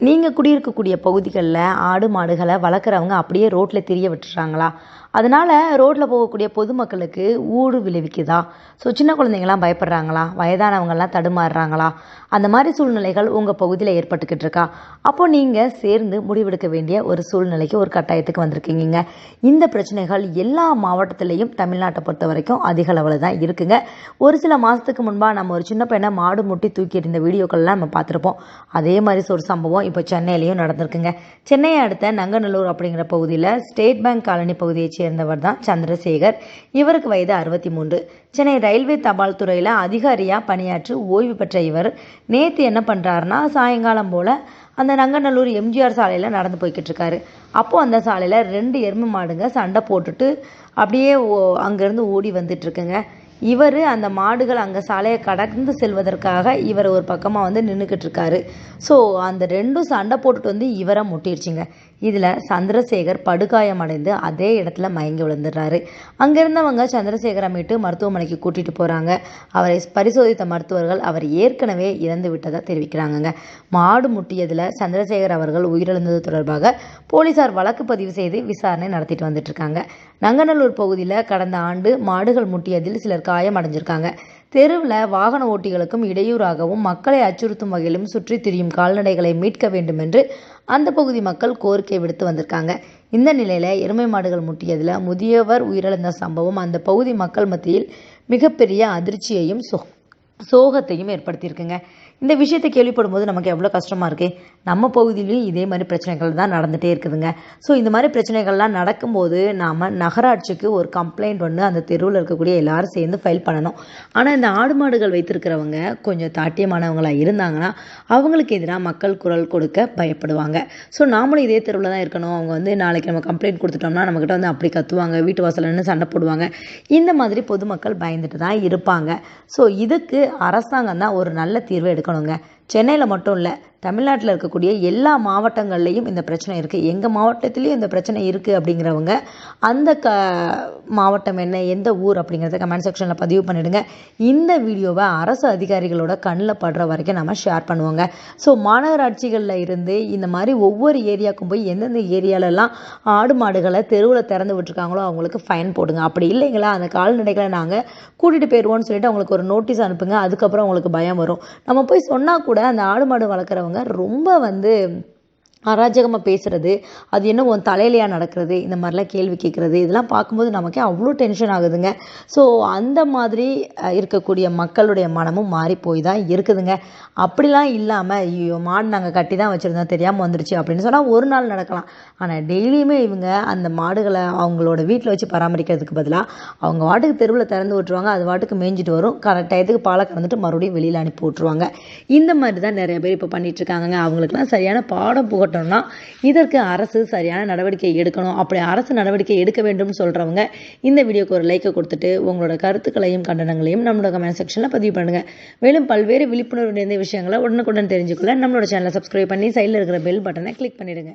நீங்கள் குடியிருக்கக்கூடிய பகுதிகளில் ஆடு மாடுகளை வளர்க்குறவங்க அப்படியே ரோட்டில் திரிய விட்டுறாங்களா? அதனால் ரோட்டில் போகக்கூடிய பொதுமக்களுக்கு ஊடு விளைவிக்குதா? ஸோ சின்ன குழந்தைங்களாம் பயப்படுறாங்களா? வயதானவங்கள்லாம் தடுமாறுறாங்களா? அந்த மாதிரி சூழ்நிலைகள் உங்கள் பகுதியில் ஏற்பட்டுக்கிட்டு இருக்கா அப்போ நீங்கள் சேர்ந்து முடிவெடுக்க வேண்டிய ஒரு சூழ்நிலைக்கு ஒரு கட்டாயத்துக்கு வந்திருக்கீங்க இந்த பிரச்சனைகள் எல்லா மாவட்டத்திலையும் தமிழ்நாட்டை பொறுத்த வரைக்கும் அதிக அளவில் தான் இருக்குங்க. ஒரு சில மாதத்துக்கு முன்பாக நம்ம ஒரு சின்ன பையனை மாடு முட்டி தூக்கிட்டு இருந்த வீடியோக்கள்லாம் நம்ம பார்த்துருப்போம். அதே மாதிரி ஒரு சம்பவம் இப்போ சென்னையிலையும் நடந்திருக்குங்க. சென்னையை அடுத்த நங்கநல்லூர் அப்படிங்கிற பகுதியில் ஸ்டேட் பேங்க் காலனி பகுதியைச் சேர்ந்தவர் தான் சந்திரசேகர். இவருக்கு வயது அறுபத்தி மூன்று சென்னை ரயில்வே தபால் துறையில் அதிகாரியாக பணியாற்றி ஓய்வு பெற்ற இவர். நேற்று என்ன பண்ணுறாருனா சாயங்காலம் போல் அந்த நங்கநல்லூர் எம்ஜிஆர் சாலையில் நடந்து போய்கிட்டு இருக்காரு. அப்போது அந்த சாலையில் ரெண்டு எருமை மாடுங்க சண்டை போட்டுட்டு அப்படியே ஓ அங்கேருந்து ஓடி வந்துட்டுருக்குங்க இவர் அந்த மாடுகள் அங்கே சாலையை கடந்து செல்வதற்காக இவர் ஒரு பக்கமாக வந்து நின்றுக்கிட்டு இருக்காரு ஸோ அந்த ரெண்டும் சண்டை போட்டுட்டு வந்து இவரை முட்டிடுச்சுங்க இதில் சந்திரசேகர் படுகாயம் அடைந்து அதே இடத்துல மயங்கி விழுந்துடுறாரு. அங்கே இருந்தவங்க சந்திரசேகரை மீட்டு மருத்துவமனைக்கு கூட்டிகிட்டு போகிறாங்க அவரை பரிசோதித்த மருத்துவர்கள் அவர் ஏற்கனவே இறந்து விட்டதாக தெரிவிக்கிறாங்கங்க. மாடு முட்டியதில் சந்திரசேகர் அவர்கள் உயிரிழந்தது தொடர்பாக போலீசார் வழக்கு பதிவு செய்து விசாரணை நடத்திட்டு வந்துட்டு இருக்காங்க. நங்கநல்லூர் பகுதியில் கடந்த ஆண்டு மாடுகள் முட்டியதில் சிலர் காயம் அடைஞ்சிருக்காங்க தெருவில் வாகன ஓட்டிகளுக்கும் இடையூறாகவும் மக்களை அச்சுறுத்தும் வகையிலும் சுற்றி திரியும் கால்நடைகளை மீட்க வேண்டும் என்று அந்த பகுதி மக்கள் கோரிக்கை விடுத்து வந்திருக்காங்க. இந்த நிலையில் எருமை மாடுகள் முட்டியதில் முதியவர் உயிரிழந்த சம்பவம் அந்த பகுதி மக்கள் மத்தியில் மிகப்பெரிய அதிர்ச்சியையும் சோ சோகத்தையும் ஏற்படுத்தியிருக்குங்க. இந்த விஷயத்தை கேள்விப்படும் போது நமக்கு எவ்வளோ கஷ்டமாக இருக்குது நம்ம பகுதியிலையும் இதே மாதிரி பிரச்சனைகள் தான் நடந்துகிட்டே இருக்குதுங்க. ஸோ இந்த மாதிரி பிரச்சனைகள்லாம் நடக்கும்போது நாம் நகராட்சிக்கு ஒரு கம்ப்ளைண்ட் ஒன்று அந்த தெருவில் இருக்கக்கூடிய எல்லாரும் சேர்ந்து ஃபைல் பண்ணணும். ஆனால் இந்த ஆடு மாடுகள் வைத்திருக்கிறவங்க கொஞ்சம் தாட்டியமானவங்களாக இருந்தாங்கன்னா அவங்களுக்கு எதிராக மக்கள் குரல் கொடுக்க பயப்படுவாங்க. ஸோ நாமளும் இதே தெருவில் தான் இருக்கணும். அவங்க வந்து நாளைக்கு நம்ம கம்ப்ளைண்ட் கொடுத்துட்டோம்னா நம்மக்கிட்ட வந்து அப்படி கத்துவாங்க வீட்டு வாசலில் சண்டை போடுவாங்க. இந்த மாதிரி பொதுமக்கள் பயந்துட்டு தான் இருப்பாங்க. ஸோ இதுக்கு அரசாங்கம் தான் ஒரு நல்ல தீர்வை எடுக்கணுங்க. சென்னையில் மட்டும் இல்லை தமிழ்நாட்டில் இருக்கக்கூடிய எல்லா மாவட்டங்கள்லேயும் இந்த பிரச்சனை இருக்குது எங்கள் மாவட்டத்துலேயும் இந்த பிரச்சனை இருக்குது அப்படிங்கிறவங்க அந்த க மாவட்டம் என்ன எந்த ஊர் அப்படிங்கிறத கமெண்ட் செக்ஷனில் பதிவு பண்ணிவிடுங்க இந்த வீடியோவை அரசு அதிகாரிகளோட கண்ணில் படுற வரைக்கும் நம்ம ஷேர் பண்ணுவோங்க. ஸோ மாநகராட்சிகளில் இருந்து இந்த மாதிரி ஒவ்வொரு ஏரியாவுக்கும் போய் எந்தெந்த ஏரியாலெல்லாம் ஆடு மாடுகளை தெருவில் திறந்து விட்டுருக்காங்களோ அவங்களுக்கு ஃபைன் போடுங்க. அப்படி இல்லைங்களா? அந்த கால்நடைகளை நாங்கள் கூட்டிகிட்டு போயிடுவோம்னு சொல்லிட்டு அவங்களுக்கு ஒரு நோட்டீஸ் அனுப்புங்க. அதுக்கப்புறம் அவங்களுக்கு பயம் வரும். நம்ம போய் சொன்னால் கூட அந்த ஆடு மாடு வளர்க்குறவங்க ரொம்ப வந்து அராஜகமாக பேசுகிறது அது என்ன உன் தலையிலையா நடக்கிறது இந்த மாதிரிலாம் கேள்வி கேட்குறது இதெல்லாம் பார்க்கும்போது நமக்கே அவ்வளோ டென்ஷன் ஆகுதுங்க. ஸோ அந்த மாதிரி இருக்கக்கூடிய மக்களுடைய மனமும் மாறி போய் தான் இருக்குதுங்க. அப்படிலாம் இல்லாமல் ஐயோ மாடு நாங்கள் கட்டி தான் வச்சுருந்தோம் தெரியாமல் வந்துருச்சு அப்படின்னு சொன்னால் ஒரு நாள் நடக்கலாம். ஆனால் டெய்லியுமே இவங்க அந்த மாடுகளை அவங்களோட வீட்டில் வச்சு பராமரிக்கிறதுக்கு பதிலாக அவங்க வாட்டுக்கு தெருவில் திறந்து விட்டுருவாங்க அது வாட்டுக்கு மேய்ஞ்சிட்டு வரும். கரெக்ட் டயத்துக்கு பாலை கறந்துட்டு மறுபடியும் வெளியில் அனுப்பி விட்ருவாங்க இந்த மாதிரி தான் நிறைய பேர் இப்போ பண்ணிகிட்ருக்காங்க அவங்களுக்குலாம் சரியான பாடம் புகட்டும் போட்டோம்னா இதற்கு அரசு சரியான நடவடிக்கை எடுக்கணும். அப்படி அரசு நடவடிக்கை எடுக்க வேண்டும்னு சொல்கிறவங்க இந்த வீடியோக்கு ஒரு லைக்கை கொடுத்துட்டு உங்களோட கருத்துக்களையும் கண்டனங்களையும் நம்மளோட கமெண்ட் செக்ஷனில் பதிவு பண்ணுங்கள் மேலும் பல்வேறு விழிப்புணர்வு நிறைந்த விஷயங்களை உடனுக்குடன் தெரிஞ்சுக்கொள்ள நம்மளோட சேனலை சப்ஸ்கிரைப் பண்ணி சைடில் இருக்கிற பெல் பட்டனை கிளிக் பண்ணிவிடுங்க